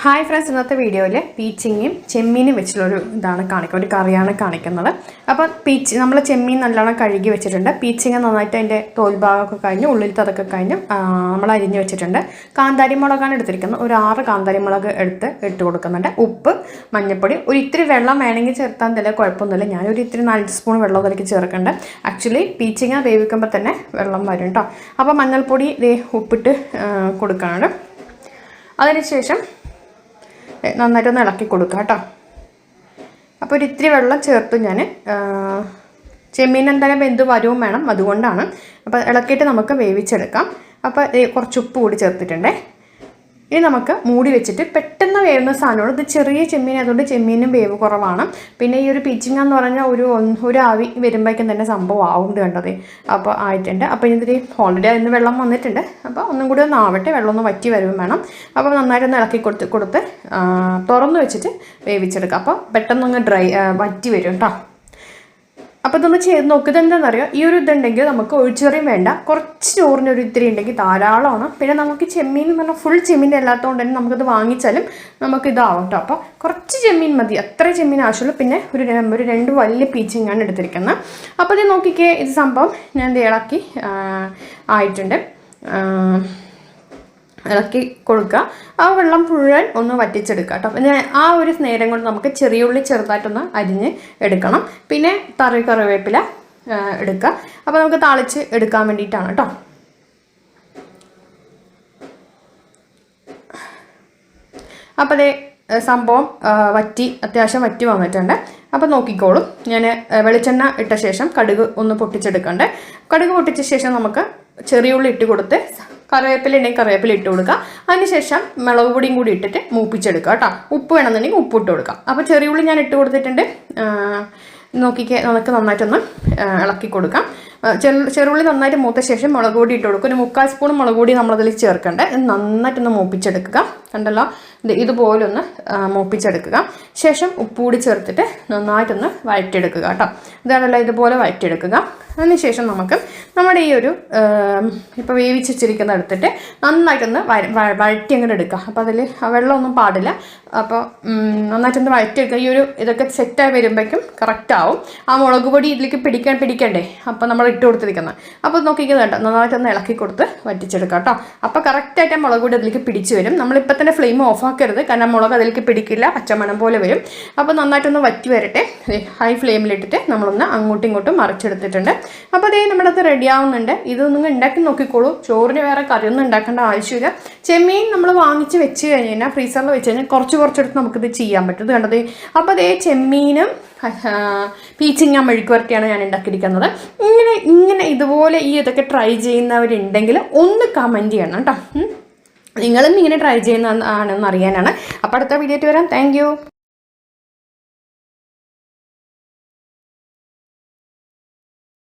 Hi friends ഇന്നത്തെ വീഡിയോയിൽ പീച്ചിങ്ങയും ചെമ്മീനും വെച്ചിട്ടുള്ളൊരു ഇതാണ് കാണിക്കുക ഒരു കറിയാണ് കാണിക്കുന്നത്. അപ്പോൾ പീച്ച് നമ്മൾ ചെമ്മീൻ നല്ലോണം കഴുകി വെച്ചിട്ടുണ്ട്. പീച്ചിങ്ങ നന്നായിട്ട് അതിന്റെ തോൽഭാഗമൊക്കെ കഴിഞ്ഞ് ഉള്ളിലത്തെ അതൊക്കെ കഴിഞ്ഞ് നമ്മൾ അരിഞ്ഞ് വെച്ചിട്ടുണ്ട്. കാന്താരി മുളകാണ് എടുത്തിരിക്കുന്നത്. ഒരു ആറ് കാന്താരി മുളക് എടുത്ത് ഇട്ട് കൊടുക്കുന്നുണ്ട്. ഉപ്പ് മഞ്ഞൾപ്പൊടി ഒരു ഇത്തിരി വെള്ളം വേണമെങ്കിൽ ചേർത്താൻ തന്നെ കുഴപ്പമൊന്നുമില്ല. ഞാനൊരു ഇത്തിരി നാല് സ്പൂൺ വെള്ളം അതിലേക്ക് ചേർക്കുന്നുണ്ട്. ആക്ച്വലി പീച്ചിങ്ങ വേവിക്കുമ്പോൾ തന്നെ വെള്ളം വരും കേട്ടോ അപ്പോൾ മഞ്ഞൾപ്പൊടി ഉപ്പിട്ട് കൊടുക്കാനാണ് അതിനുശേഷം നന്നായിട്ടൊന്ന് ഇളക്കി കൊടുക്കുക കേട്ടോ. അപ്പോൾ ഒരു ഇത്തിരി വെള്ളം ചേർത്ത് ഞാൻ. ചെമ്മീൻ എന്തായാലും വെന്ത് വരവും വേണം അതുകൊണ്ടാണ്. അപ്പോൾ ഇളക്കിയിട്ട് നമുക്ക് വേവിച്ചെടുക്കാം. അപ്പോൾ കുറച്ച് ഉപ്പ് കൂടി ചേർത്തിട്ടുണ്ടേ. ഇനി നമുക്ക് മൂടി വെച്ചിട്ട് പെട്ടെന്ന് വേവുന്ന സാധനമാണ്. ഇത് ചെറിയ ചെമ്മീൻ അതുകൊണ്ട് ചെമ്മീനും വേവ് കുറവാണ്. പിന്നെ ഈ ഒരു പിച്ചിങ്ങ എന്ന് പറഞ്ഞാൽ ഒരു ഒരു ആവി വരുമ്പോഴേക്കും തന്നെ സംഭവം ആവും കണ്ടത്. അപ്പോൾ ആയിട്ടുണ്ട്. അപ്പോൾ ഇതിൽ ഓൾറെഡി അതിന് വെള്ളം വന്നിട്ടുണ്ട്. അപ്പോൾ ഒന്നും കൂടി ഒന്ന് ആവട്ടെ വെള്ളം ഒന്ന് വറ്റി വരും വേണം. അപ്പോൾ നന്നായിട്ടൊന്ന് ഇളക്കി കൊടുത്ത് കൊടുത്ത് തുറന്ന് വെച്ചിട്ട് വേവിച്ചെടുക്കുക അപ്പോൾ പെട്ടെന്നൊന്ന് ഡ്രൈ വറ്റി വരും കേട്ടോ അപ്പോൾ നമ്മൾ ചെയ്ത് നോക്കുന്നത് എന്താണെന്നറിയാം? ഈ ഒരു ഇതുണ്ടെങ്കിൽ നമുക്ക് ഒഴിച്ചെറിയും വേണ്ട. കുറച്ച് ചോറിന് ഒരു ഇത്തിരി ഉണ്ടെങ്കിൽ ധാരാളമാണ്. പിന്നെ നമുക്ക് ചെമ്മീൻ എന്ന് പറഞ്ഞാൽ ഫുൾ ചെമ്മീൻ അല്ലാത്തതുകൊണ്ട് തന്നെ നമുക്കത് വാങ്ങിച്ചാലും നമുക്ക് ഇതാവും കേട്ടോ അപ്പോൾ കുറച്ച് ചെമ്മീൻ മതി. അത്ര ചെമ്മീൻ ആവശ്യമുള്ളൂ. പിന്നെ ഒരു ഒരു രണ്ട് വലിയ പീച്ചിങ്ങാണ് എടുത്തിരിക്കുന്നത്. അപ്പോൾ ഇത് നോക്കിക്കേ ഇത് സംഭവം ഞാൻ ഇളക്കി ആയിട്ടുണ്ട്. ഇളക്കി കൊടുക്കുക. ആ വെള്ളം മുഴുവൻ ഒന്ന് വറ്റിച്ചെടുക്കുക കേട്ടോ. പിന്നെ ആ ഒരു നേരം കൊണ്ട് നമുക്ക് ചെറിയ ഉള്ളി ചെറുതായിട്ടൊന്ന് അരിഞ്ഞ് എടുക്കണം. പിന്നെ തറി കറിവേപ്പില എടുക്കുക. അപ്പോൾ നമുക്ക് താളിച്ച് എടുക്കാൻ വേണ്ടിയിട്ടാണ് കേട്ടോ. അപ്പോൾ അതേ സംഭവം വറ്റി അത്യാവശ്യം വറ്റി വന്നിട്ടുണ്ട്. അപ്പോൾ നോക്കിക്കോളും. ഞാൻ വെളിച്ചെണ്ണ ഇട്ട ശേഷം കടുക് ഒന്ന് പൊട്ടിച്ചെടുക്കണ്ടേ. കടുക് പൊട്ടിച്ച ശേഷം നമുക്ക് ചെറിയ ഉള്ളി ഇട്ട് കൊടുത്ത് കറിവേപ്പില ഉണ്ടെങ്കിൽ കറിവേപ്പില ഇട്ട് കൊടുക്കുക. അതിനുശേഷം മുളക് പൊടിയും കൂടി ഇട്ടിട്ട് മൂപ്പിച്ചെടുക്കുക കേട്ടോ. ഉപ്പ് വേണമെന്നുണ്ടെങ്കിൽ ഉപ്പ് ഇട്ട് കൊടുക്കാം അപ്പോൾ ചെറിയ ഉള്ളി ഞാൻ ഇട്ട് കൊടുത്തിട്ടുണ്ട്. നോക്കിക്കെ നമുക്ക് നന്നായിട്ടൊന്ന് ഇളക്കി കൊടുക്കാം. ചെറു ചെറുള്ളി നന്നായിട്ട് മൂത്ത ശേഷം മുളക് പൊടി ഇട്ട് കൊടുക്കും ഒരു മുക്കാൽ സ്പൂൺ മുളക് പൊടി നമ്മളതിൽ ചേർക്കണ്ടേ. നന്നായിട്ടൊന്ന് മൂപ്പിച്ചെടുക്കുക. കണ്ടല്ലോ? ഇതുപോലൊന്ന് മൂപ്പിച്ചെടുക്കുക. ശേഷം ഉപ്പ് കൂടി ചേർത്തിട്ട് നന്നായിട്ടൊന്ന് വഴറ്റിയെടുക്കുക കേട്ടോ. ഇതാണല്ലോ ഇതുപോലെ വഴറ്റിയെടുക്കുക. അതിനുശേഷം നമുക്ക് നമ്മുടെ ഈ ഒരു ഇപ്പോൾ വേവിച്ച് വെച്ചിരിക്കുന്ന എടുത്തിട്ട് നന്നായിട്ടൊന്ന് വഴറ്റി അങ്ങോട്ട് എടുക്കുക അപ്പോൾ അതിൽ വെള്ളമൊന്നും പാടില്ല. അപ്പോൾ നന്നായിട്ടൊന്ന് വഴറ്റിയെടുക്കുക ഈ ഒരു ഇതൊക്കെ സെറ്റായി വരുമ്പോഴേക്കും കറക്റ്റാവും ആ മുളക് പൊടി ഇതിലേക്ക് പിടിക്കാൻ പിടിക്കണ്ടേ? അപ്പോൾ നമ്മൾ ഇട്ട് കൊടുത്തിരിക്കുന്നത്. അപ്പോൾ നോക്കിക്കുന്നത് കേട്ടോ നന്നായിട്ടൊന്ന് ഇളക്കി കൊടുത്ത് വറ്റിച്ചെടുക്കുക കേട്ടോ അപ്പോൾ കറക്റ്റായിട്ട് ആ മുളക് പൊടി അതിലേക്ക് പിടിച്ച് വരും. നമ്മളിപ്പോൾ തന്നെ ഫ്ലെയിം ഓഫ് ആക്കരുത്. കാരണം മുളക് അതിലേക്ക് പിടിക്കില്ല. പച്ചമണം പോലെ വരും. അപ്പോൾ നന്നായിട്ടൊന്ന് വറ്റി വരട്ടെ. ഹൈ ഫ്ലെയിമിലിട്ടിട്ട് നമ്മളൊന്ന് അങ്ങോട്ടും ഇങ്ങോട്ടും മറിച്ചെടുത്തിട്ടുണ്ട്. അപ്പോൾ അതേ നമ്മുടെ അത് റെഡി ആവുന്നുണ്ട് ഇത് നിങ്ങൾ ഉണ്ടാക്കി നോക്കിക്കോളൂ. ചോറിന് വേറെ കറിയൊന്നും ഉണ്ടാക്കേണ്ട ആവശ്യമില്ല. ചെമ്മീൻ നമ്മൾ വാങ്ങിച്ച് വെച്ച് കഴിഞ്ഞ് കഴിഞ്ഞാൽ ഫ്രീസറിൽ വെച്ച് കഴിഞ്ഞാൽ കുറച്ച് കുറച്ചെടുത്ത് നമുക്കിത് ചെയ്യാൻ പറ്റും. കണ്ടത് അപ്പോൾ അതേ ചെമ്മീനും പീച്ചിങ്ങ മെഴുക്ക് വരട്ടിയാണ് ഞാൻ ഉണ്ടാക്കിയിരിക്കുന്നത് ഇങ്ങനെ ഇങ്ങനെ ഇതുപോലെ ഈ ഇതൊക്കെ ട്രൈ ചെയ്യുന്നവരുണ്ടെങ്കിൽ ഒന്ന് കമന്റ് ചെയ്യണം കേട്ടോ. നിങ്ങളും ഇങ്ങനെ ട്രൈ ചെയ്യുന്ന ആണെന്ന് അറിയാനാണ്. അപ്പോൾ അടുത്ത വീഡിയോ വരാം. താങ്ക്